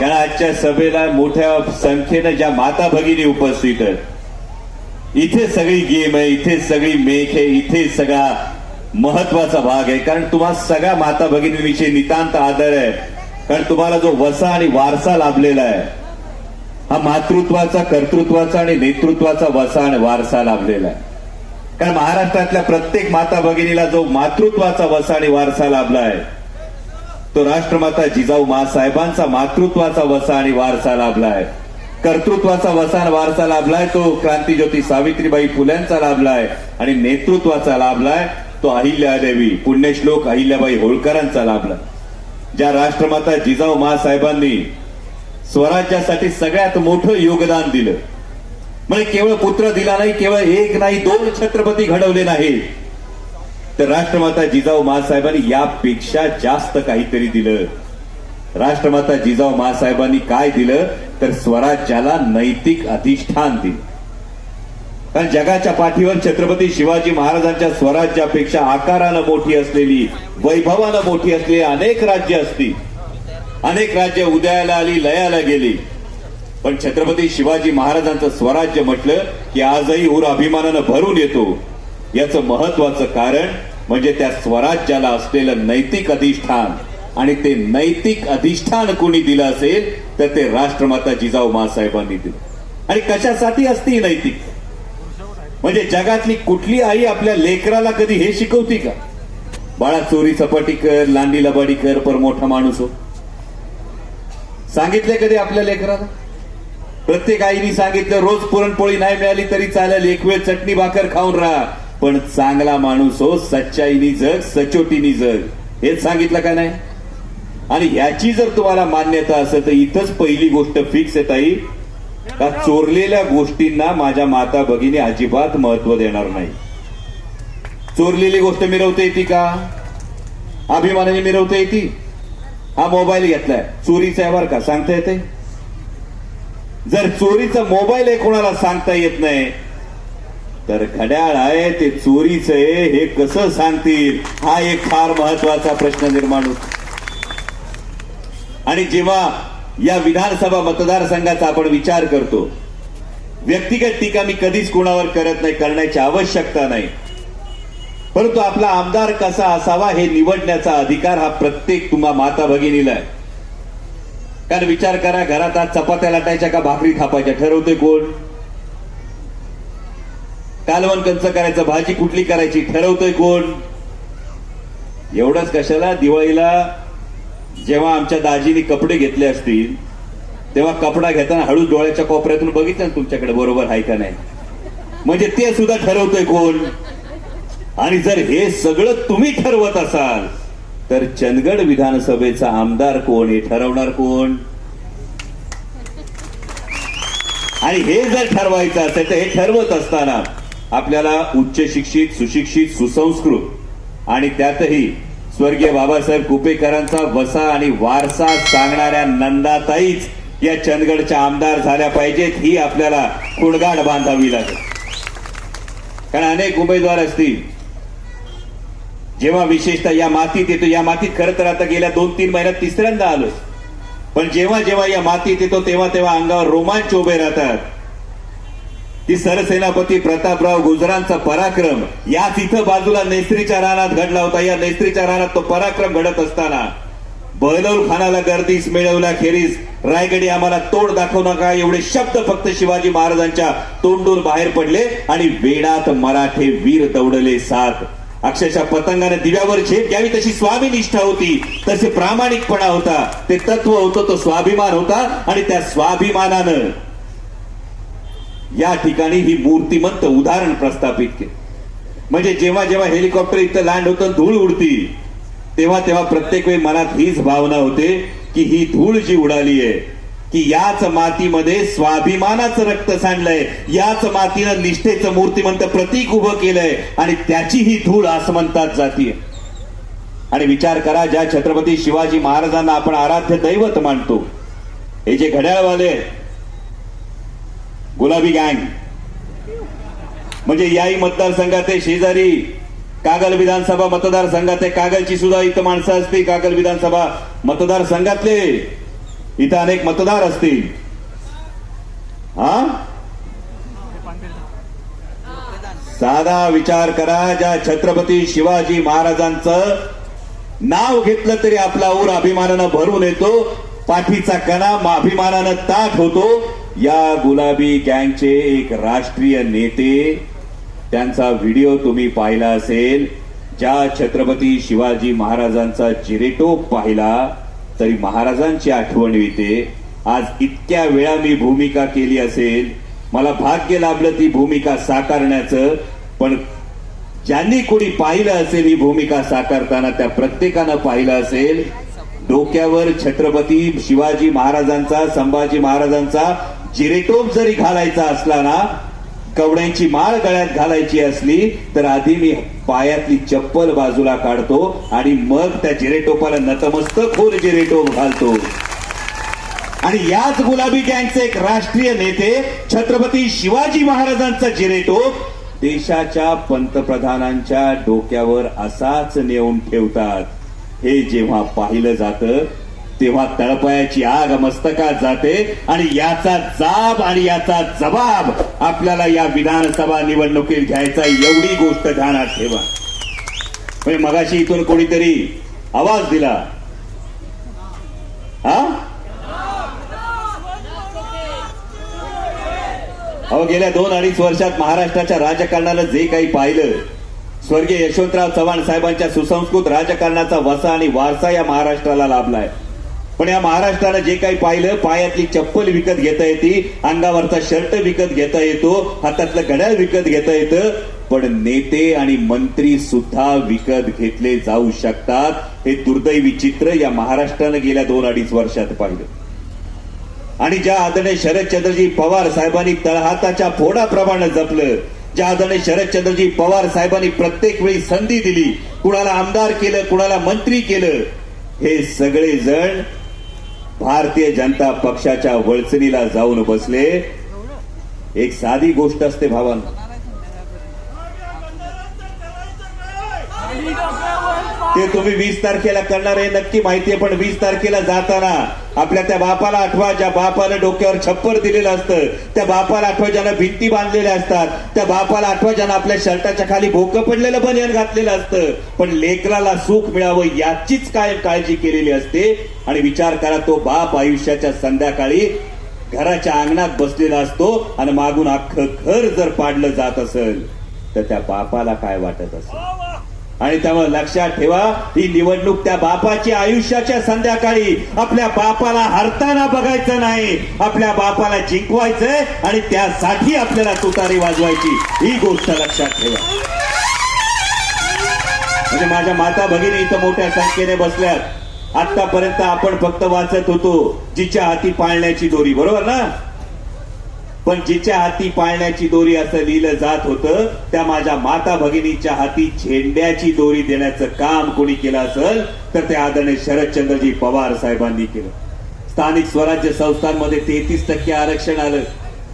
कारण आजच्या सभेला मोठ्या संख्येनं ज्या माता भगिनी उपस्थित आहेत इथे सगळी गेम आहे इथे सगळी मेख आहे इथे सगळा महत्त्वाचा भाग आहे. कारण तुम्हाला सगळ्या माता भगिनीविषयी नितांत आदर आहे. कारण तुम्हाला जो वसा आणि वारसा लाभलेला आहे हा मातृत्वाचा कर्तृत्वाचा आणि नेतृत्वाचा वसा आणि वारसा लाभलेला आहे. कारण महाराष्ट्रातल्या प्रत्येक माता भगिनीला जो मातृत्वाचा वसा आणि वारसा लाभला आहे तो राष्ट्रमाता जिजाऊ मासाहेबांचा मातृत्वाचा वसा आणि वारसा लाभला आहे कर्तृत्वाचा वसा वारसा लाभलाय तो क्रांतीज्योती सावित्रीबाई फुल्यांचा लाभलाय आणि नेतृत्वाचा लाभलाय तो अहिल्यादेवी पुण्यश्लोक अहिल्याबाई होळकरांचा लाभला ज्या राष्ट्रमाता जिजाऊ मासाहेबांनी स्वराज्यासाठी सगळ्यात मोठं योगदान दिलं. म्हणजे केवळ पुत्र दिला नाही केवळ एक नाही दोन छत्रपती घडवले नाही तर राष्ट्रमाता जिजाऊ महासाहेबांनी यापेक्षा जास्त काहीतरी दिलं. राष्ट्रमाता जिजाऊ महासाहेबांनी काय दिलं? तर स्वराज्याला नैतिक अधिष्ठान दिलं. कारण जगाच्या पाठीवर छत्रपती शिवाजी महाराजांच्या स्वराज्यापेक्षा आकारानं मोठी असलेली वैभवानं मोठी असलेली अनेक राज्य असती अनेक राज्य उदयाला आली लयाला गेली. पण छत्रपती शिवाजी महाराजांचं स्वराज्य म्हटलं की आजही उर अभिमानानं भरून येतो. याचं महत्वाचं कारण म्हणजे त्या स्वराज्याला असलेलं नैतिक अधिष्ठान. आणि ते नैतिक अधिष्ठान कोणी दिलं असेल तर ते राष्ट्रमाता जिजाऊ मासाहेबांनी दिलं. आणि कशासाठी असते नैतिक? म्हणजे जगातली कुठली आई आपल्या लेकराला कधी हे शिकवती का? बाळा चोरी चपाटी कर लांडी लबाडी कर पर मोठा माणूस हो. सांगितले कधी आपल्या लेकराला? प्रत्येक आईने सांगितलं रोज पुरणपोळी नाही मिळाली तरी चालेल एक वेळ चटणी भाकर खाऊन राहा. पण चांगला माणूस हो सच्चाईनी जग सचोटीनी जग. हेच सांगितलं का नाही? आणि ह्याची जर तुम्हाला मान्यता असेल तर इथंच पहिली गोष्ट फिक्स आहे ताई का चोरलेल्या गोष्टींना माझ्या माता भगिनी अजिबात महत्त्व देणार नाही. चोरलेली गोष्ट मिरवता येते का? अभिमानाने मिरवता येते हा मोबाईल घेतलाय. चोरीचा आहे बरं का? सांगता येते जर चोरीचा मोबाईल आहे कोणाला सांगता येत नाही तर घड्याळ आहे ते चोरीच आहे हे कसं सांगतील? हा एक फार महत्त्वाचा प्रश्न निर्माण होतो. आणि जेव्हा या विधानसभा मतदारसंघाचा आपण विचार करतो व्यक्तिगत टीका मी कधीच कोणावर करत नाही करण्याची आवश्यकता नाही. परंतु आपला आमदार कसा असावा हे निवडण्याचा अधिकार हा प्रत्येक तुम्हा माता भगिनीला आहे. कारण विचार करा घरात आज चपात्या लाटायच्या का भाकरी थापायच्या? ठरवते कोण? कालवण कंच करायचं भाजी कुठली करायची ठरवतोय कोण? एवढंच कशाला? दिवाळीला जेव्हा आमच्या दाजीने कपडे घेतले असतील तेव्हा कपडा घेताना हळू डोळ्याच्या कोपऱ्यातून बघितलं ना तुमच्याकडे बरोबर आहे का नाही? म्हणजे ते सुद्धा ठरवतोय कोण? आणि जर हे सगळं तुम्ही ठरवत असाल तर चंदगड विधानसभेचा आमदार कोण? हे ठरवणार कोण? आणि हे जर ठरवायचं असेल तर हे ठरवत असताना आपल्याला उच्च शिक्षित सुशिक्षित सुसंस्कृत आणि त्यातही स्वर्गीय बाबासाहेब कुपेकरांचा वसा आणि वारसा सांगणाऱ्या नंदाताईच या चंदगडच्या आमदार झाल्या पाहिजेत ही आपल्याला कुणगाड बांधावी लागेल. कारण अनेक उमेदवार असतील. जेव्हा विशेषतः या मातीत येतो या मातीत खरं तर आता गेल्या दोन तीन महिन्यात तिसऱ्यांदा आलो पण जेव्हा जेव्हा या मातीत येतो तेव्हा तेव्हा अंगावर रोमांच उभे राहतात. ती सरसेनापती प्रतापराव गुजरांचा पराक्रम. याच इथं बाजूला नेस्त्रीच्या रानात घडला होता. या नेस्त्रीच्या रानात तो पराक्रम घडत असताना बहलोल खानाला गर्दीस मिळवल्या खेरीज रायगडी आम्हाला तोड दाखवू नका. एवढे शब्द फक्त शिवाजी महाराजांच्या तोंडून बाहेर पडले आणि वेडात मराठे वीर दौडले साथ अक्षरशः पतंगाने दिव्यावर झेप घ्यावी तशी स्वामी निष्ठा होती. तसे प्रामाणिकपणा होता. ते तत्व होतं तो स्वाभिमान होता. आणि त्या स्वाभिमानानं या ठिकाणी ही मूर्तिमंत उदाहरण प्रस्थापित केले. म्हणजे जेव्हा जेव्हा हेलिकॉप्टर इथं लँड होतं धूळ उडती तेव्हा तेव्हा प्रत्येक वेळी मनात हीच भावना होते की ही धूळ जी उडाली आहे की याच मातीमध्ये स्वाभिमानाचं रक्त सांडलंय याच मातीनं निष्ठेचं मूर्तिमंत प्रतीक उभं केलंय आणि त्याची ही धूळ आसमंतात जातीय. आणि विचार करा ज्या छत्रपती शिवाजी महाराजांना आपण आराध्य दैवत मानतो हे जे घड्याळवाले गुलाबी गँग. म्हणजे याही मतदारसंघात आहे शेजारी कागल विधानसभा मतदारसंघात आहे कागलची सुद्धा इथं माणसं असते कागल विधानसभा मतदारसंघातले. इथं अनेक मतदार असतील. हा? साधा विचार करा ज्या छत्रपती शिवाजी महाराजांचं नाव घेतलं तरी आपला ऊर अभिमानानं भरून येतो पाठीचा कणा अभिमानानं ताट होतो. या गुलाबी गँगचे एक राष्ट्रीय नेते त्यांचा व्हिडिओ तुम्ही पाहिला असेल. ज्या छत्रपती शिवाजी महाराजांचा चिरेटोप पाहिला तरी महाराजांची आठवण येते. आज इतक्या वेळा मी भूमिका केली असेल. मला भाग्य लाभलं ती भूमिका साकारण्याचं पण ज्यांनी कोणी पाहिलं असेल ही भूमिका साकारताना त्या प्रत्येकानं पाहिलं असेल. डोक्यावर छत्रपती शिवाजी महाराजांचा संभाजी महाराजांचा जिरेटोप जरी घालायचा असला ना कवड्यांची माळ गळ्यात घालायची असली तर आधी मी पायातली चप्पल बाजूला काढतो आणि मग त्या जिरेटोपाला नतमस्तक होऊन जिरेटोप घालतो. आणि याच गुलाबी गँगचे एक राष्ट्रीय नेते छत्रपती शिवाजी महाराजांचा जिरेटोप देशाच्या पंतप्रधानांच्या डोक्यावर असाच नेऊन ठेवतात. हे जेव्हा पाहिलं जातं तेव्हा तळपायाची आग मस्तकात जाते आणि याचा जाब आणि याचा जबाब आपल्याला या विधानसभा निवडणुकीत घ्यायचा एवढी गोष्ट ध्यानात ठेवा. म्हणजे मगाशी इथून कोणीतरी आवाज दिला. हा? अहो गेल्या दोन अडीच वर्षात महाराष्ट्राच्या राजकारणाला जे काही पाहिलं स्वर्गीय यशवंतराव चव्हाण साहेबांच्या सुसंस्कृत राजकारणाचा वसा आणि वारसा या महाराष्ट्राला लाभलाय. पण या महाराष्ट्रानं जे काही पाहिलं पायातली चप्पल विकत घेता येते अंगावरचा शर्ट विकत घेता येतो हातातलं घड्याळ विकत घेता येतं पण नेते आणि मंत्री सुद्धा विकत घेतले जाऊ शकतात. हे दुर्दैवी चित्र या महाराष्ट्रानं गेल्या दोन अडीच वर्षात पाहिलं. आणि ज्या आदरणीय शरदचंद्रजी पवार साहेबांनी तळहाताच्या फोडाप्रमाणे जपलं ज्या आदरणीय शरदचंद्रजी पवार साहेबांनी प्रत्येक वेळी संधी दिली कुणाला आमदार केलं कुणाला मंत्री केलं हे सगळे जण भारतीय जनता पक्षाच्या वळचणीला जाऊन बसले. एक साधी गोष्ट असते भावान. ते तुम्ही वीस तारखेला करणार आहे नक्की माहितीये पण वीस तारखेला जाताना आपल्या त्या बापाला आठवा ज्या बापानं डोक्यावर छप्पर दिलेलं असतं त्या बापाला आठवा ज्यानं भिंती बांधलेल्या असतात त्या बापाला आठवा ज्यानं आपल्या शर्टाच्या खाली भोकं पडलेलं बनियान घातलेलं असतं. पण लेकराला सुख मिळावं याचीच काय काळजी केलेली असते? आणि विचार करा तो बाप आयुष्याच्या संध्याकाळी घराच्या अंगणात बसलेला असतो आणि मागून अख्खं घर जर पाडलं जात असेल तर त्या बापाला काय वाटत असेल? आणि त्यामुळे लक्षात ठेवा ही निवडणूक त्या बापाची आयुष्याच्या संध्याकाळी. आपल्या बापाला हरताना बघायचं नाही. आपल्या बापाला जिंकवायचंय आणि त्यासाठी आपल्याला तुतारी वाजवायची. ही गोष्ट लक्षात ठेवा. म्हणजे माझ्या माता भगिनी इथं मोठ्या संख्येने बसल्यात. आतापर्यंत आपण फक्त वाचत होतो जिच्या हाती पाळण्याची दोरी. बरोबर ना? पण जिच्या हाती पाळण्याची दोरी असं लिहिलं जात होतं त्या माझ्या माता भगिनीच्या हाती झेंड्याची दोरी देण्याचं काम कोणी केलं असेल तर ते आदरणीय शरदचंद्रजी पवार साहेबांनी केलं. स्थानिक स्वराज्य संस्थांमध्ये तेहतीस टक्के आरक्षण आलं.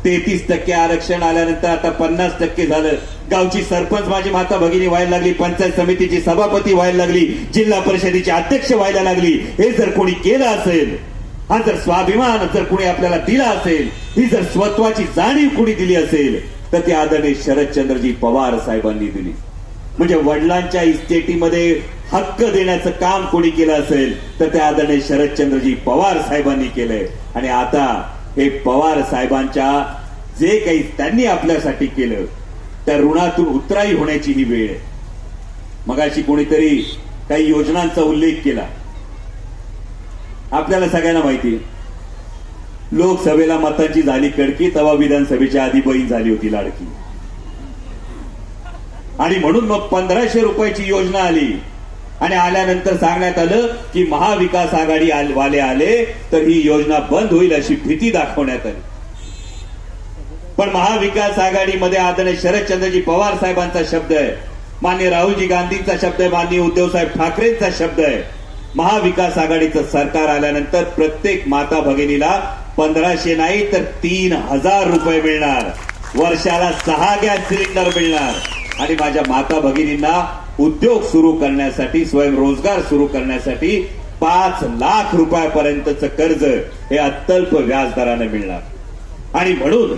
तेहतीस टक्के आरक्षण आल्यानंतर आता पन्नास टक्के झालं. गावची सरपंच माझी माता भगिनी व्हायला लागली पंचायत समितीची सभापती व्हायला लागली जिल्हा परिषदेची अध्यक्ष व्हायला लागली. हे जर कोणी केलं असेल हा जर स्वाभिमान जर कुणी आपल्याला दिला असेल ही जर स्वत्वाची जाणीव कुणी दिली असेल तर ती आदरणीय शरदचंद्रजी पवार साहेबांनी दिली. म्हणजे वडिलांच्या इस्टेटीमध्ये हक्क देण्याचं काम कोणी केलं असेल तर ते आदरणीय शरदचंद्रजी पवार साहेबांनी केलंय. आणि आता हे पवार साहेबांच्या जे काही त्यांनी आपल्यासाठी केलं त्या ऋणातून उतराई होण्याची ही वेळ आहे. मगाशी कोणीतरी काही योजनांचा उल्लेख केला. आपल्याला सगळ्यांना माहिती आहे. लोकसभेला मतांची झाली कडकी तेव्हा विधानसभेच्या आधी बहीण झाली होती लाडकी. आणि म्हणून मग पंधराशे रुपयाची योजना आली. आणि आल्यानंतर सांगण्यात आलं की महाविकास आघाडी वाले आले तर ही योजना बंद होईल अशी भीती दाखवण्यात आली. पण महाविकास आघाडीमध्ये आदरणीय शरदचंद्रजी पवार साहेबांचा शब्द आहे. मान्य राहुलजी गांधींचा शब्द आहे मान्य उद्धव साहेब ठाकरेंचा शब्द आहे. महाविकास आघाडीचं सरकार आल्यानंतर प्रत्येक माता भगिनीला पंधराशे नाही तर तीन हजार रुपये मिळणार. वर्षाला सहा गॅस सिलेंडर मिळणार. आणि माझ्या माता भगिनींना उद्योग सुरू करण्यासाठी स्वयंरोजगार सुरू करण्यासाठी पाच लाख रुपयापर्यंतचं कर्ज हे अत्यल्प व्याजदराने मिळणार. आणि म्हणून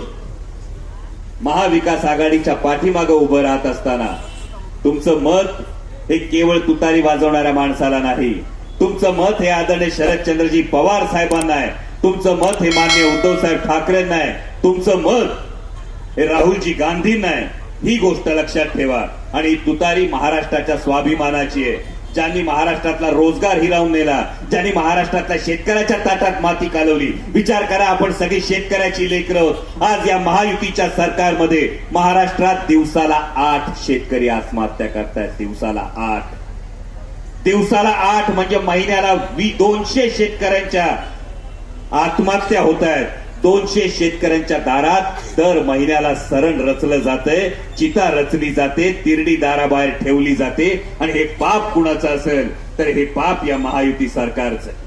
महाविकास आघाडीच्या पाठीमागं उभं राहत असताना तुमचं मत हे केवळ तुतारी वाजवणाऱ्या माणसाला नाही तुमचं मत हे आदरणीय शरदचंद्रजी पवार साहेबांना आहे. तुमचं मत हे मान्य उद्धव साहेब ठाकरेंना आहे. तुमचं मत हे राहुलजी गांधींना आहे. ही गोष्ट लक्षात ठेवा. आणि तुतारी महाराष्ट्राच्या स्वाभिमानाची आहे. ज्यांनी महाराष्ट्रातला रोजगार हिरावून नेला ज्यांनी महाराष्ट्रातल्या शेतकऱ्याच्या ताटात माती कालवली. विचार करा आपण सगळी शेतकऱ्याची लेकरं आज या महायुतीच्या सरकारमध्ये महाराष्ट्रात दिवसाला आठ शेतकरी आत्महत्या करतायत. दिवसाला आठ. दिवसाला आठ म्हणजे महिन्याला वी दोनशे शेतकऱ्यांच्या आत्महत्या होत आहेत. दोनशे शेतकऱ्यांच्या दारात दर महिन्याला सरण रचलं जातंय चिता रचली जाते तिरडी दाराबाहेर ठेवली जाते आणि हे पाप कुणाचं असेल तर हे पाप या महायुती सरकारचं आहे.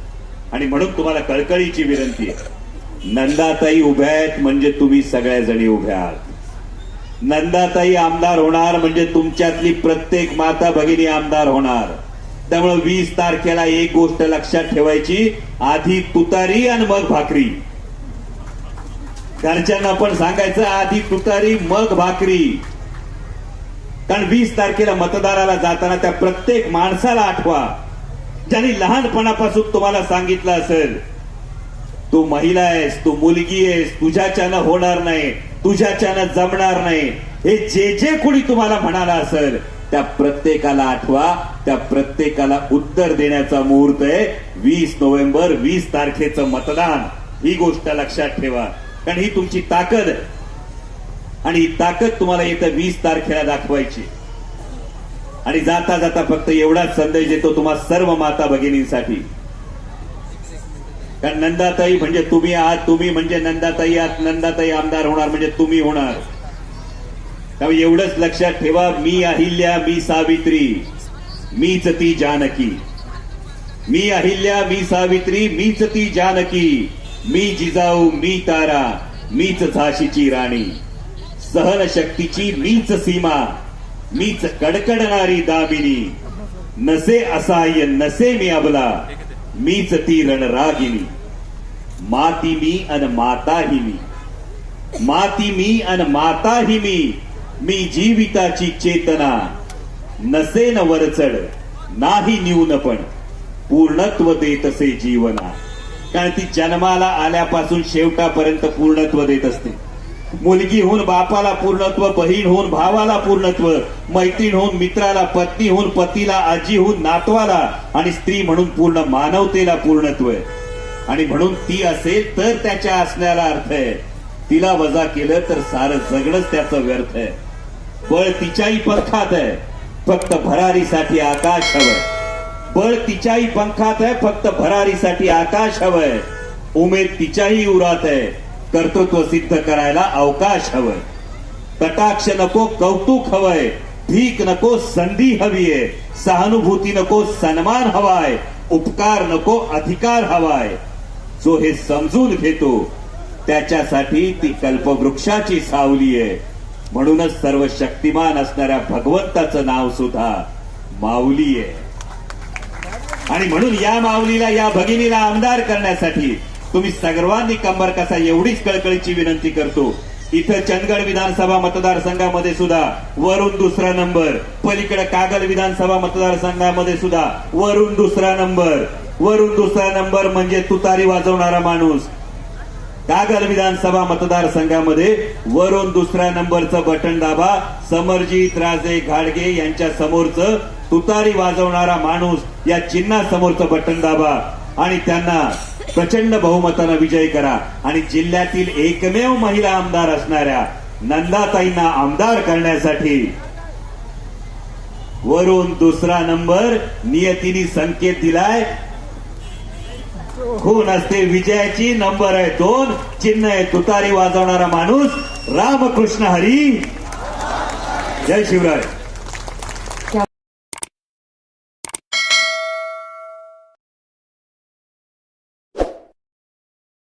आणि म्हणून तुम्हाला कळकळीची विनंती आहे. नंदाताई उभ्या आहेत म्हणजे तुम्ही सगळ्या जणी उभ्या आहात. नंदाताई आमदार होणार म्हणजे तुमच्यातली प्रत्येक माता भगिनी आमदार होणार. त्यामुळे वीस तारखेला एक गोष्ट लक्षात ठेवायची. आधी तुतारी आणि मग भाकरी. घरच्यांना पण सांगायचं आधी तुतारी मग भाकरी. कारण वीस तारखेला मतदाराला जाताना त्या प्रत्येक माणसाला आठवा. ज्यांनी लहानपणापासून तुम्हाला सांगितलं असेल तू महिला आहेस तू मुलगी आहेस तुझ्याच्यानं होणार नाही तुझ्याच्यानं जमणार नाही. हे जे जे कोणी तुम्हाला म्हणाला असेल त्या प्रत्येकाला आठवा. त्या प्रत्येकाला उत्तर देण्याचा मुहूर्त आहे. वीस नोव्हेंबर वीस तारखेचं मतदान. ही गोष्ट लक्षात ठेवा. कारण ही तुमची ताकद आणि ही ताकद तुम्हाला येत्या वीस तारखेला दाखवायची आणि जाता जाता फक्त एवढाच संदेश देतो तुम्हा सर्व माता भगिनींसाठी. कारण नंदाताई म्हणजे तुम्ही आहात तुम्ही म्हणजे नंदाताई आहात नंदाताई आमदार होणार म्हणजे तुम्ही होणार. त्यामुळे एवढंच लक्षात ठेवा मी अहिल्या मी सावित्री. मीच ती जानकी. मी अहिल्या मी सावित्री मीच ती जानकी. मी जिजाऊ मी तारा मीच झाशीची राणी. सहन शक्तीची मीच सीमा. मीच कडकडणारी दामिनी नसे असाय नसे मी अबला. मीच ती रणरागिनी. माती मी अन माताही मी. माती मी अन माताही मी. मी जीविताची चेतना. नसेन वरचढ नाही न्यून पण. पूर्णत्व देतसे जीवना कारण ती जन्माला आल्यापासून शेवटापर्यंत पूर्णत्व देत असते. मुलगी होऊन बापाला पूर्णत्व बहीण होऊन भावाला पूर्णत्व मैत्रीण होऊन मित्राला पत्नी होऊन पतीला आजी होऊन नातवाला आणि स्त्री म्हणून पूर्ण मानवतेला पूर्णत्व आहे. आणि म्हणून ती असेल तर त्याच्या असण्याला अर्थ आहे. तिला वजा केलं तर सारं जगणंच त्याचं व्यर्थ आहे. बळ तिच्याही पंखात आहे. फक्त भरारीसाठी आकाश हवंय. बळ तिच्याही पंखात आहे फक्त भरारीसाठी आकाश हवंय. उमेद तिच्याही उरात आहे. कर्तृत्व सिद्ध करायला अवकाश हवंय. कटाक्ष नको कौतुक हवंय. भीक नको संधी हवी आहे. सहानुभूती नको सन्मान हवाय. उपकार नको अधिकार हवाय. जो हे समजून घेतो त्याच्यासाठी ती कल्पवृक्षाची सावली आहे. म्हणूनच सर्व शक्तिमान असणाऱ्या भगवंताचं नाव सुद्धा माऊली आहे. आणि म्हणून या माऊलीला या भगिनीला आमदार करण्यासाठी तुम्ही सर्वांनी कंबर कसा एवढीच कळकळीची विनंती करतो. इथं चंदगड विधानसभा मतदारसंघामध्ये सुद्धा वरून दुसरा नंबर पलीकडे कागल विधानसभा मतदारसंघामध्ये सुद्धा वरून दुसरा नंबर. वरून दुसरा नंबर म्हणजे तुतारी वाजवणारा माणूस कागल विधानसभा मतदारसंघामध्ये वरून दुसऱ्या नंबरचं बटन दाबा. समरजीत राजे घाडगे यांच्या समोरचं तुतारी वाजवणारा माणूस या चिन्हा समोरचं बटन दाबा. आणि त्यांना प्रचंड बहुमतानं विजय करा. आणि जिल्ह्यातील एकमेव महिला आमदार असणाऱ्या नंदाताईंना आमदार करण्यासाठी वरून दुसरा नंबर नियतीने संकेत दिलाय. खून असते विजयाची नंबर आहे दोन चिन्ह आहे तुतारी वाजवणारा माणूस. रामकृष्ण हरी. जय शिवराय.